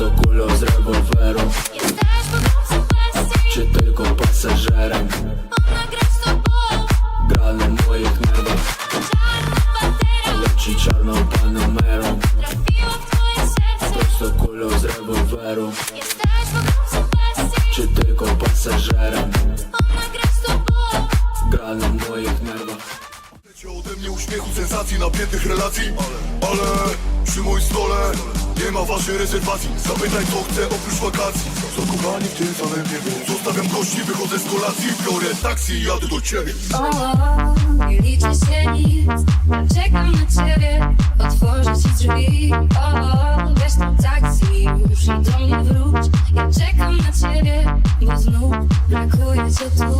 co kulą z rewolweru Jesteś Czy tylko pasażerem? Ona gra z tobą. Gra na moich nerwach Czarną czarną w twoje serce. Z rewolweru Jesteś Czy tylko pasażerem? Ona gra z tobą. Gra na Ode mnie uśmiechu, sensacji, napiętych relacji. Ale, ale przy moim stole nie ma waszej rezerwacji. Zapytaj co chcę oprócz wakacji. Zakochani w tym samym niebie. Zostawiam gości, wychodzę z kolacji. Biorę taksi i jadę do ciebie. O, nie liczy się nic. Czekam na ciebie. Otworzę ci drzwi. O, o weź tam taksi. Już i do mnie wróć. Ja czekam na ciebie Bo znów brakuje cię tu.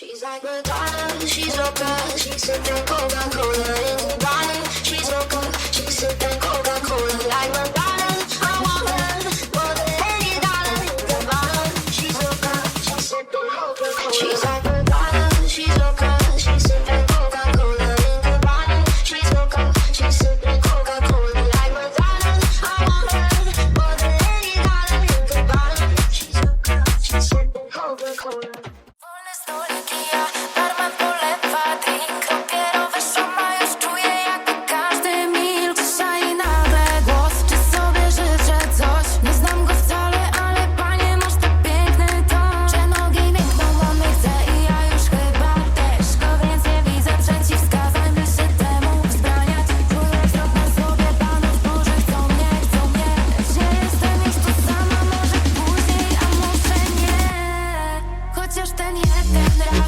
She's like Madonna, she's Oka, she's sipping Coca-Cola in the bottle. She's Oka, she's sipping Coca-Cola like Madonna. I want her more than any dollar in the bottle. She's Oka, she's sipping Coca-Cola. Solo quiero that, that I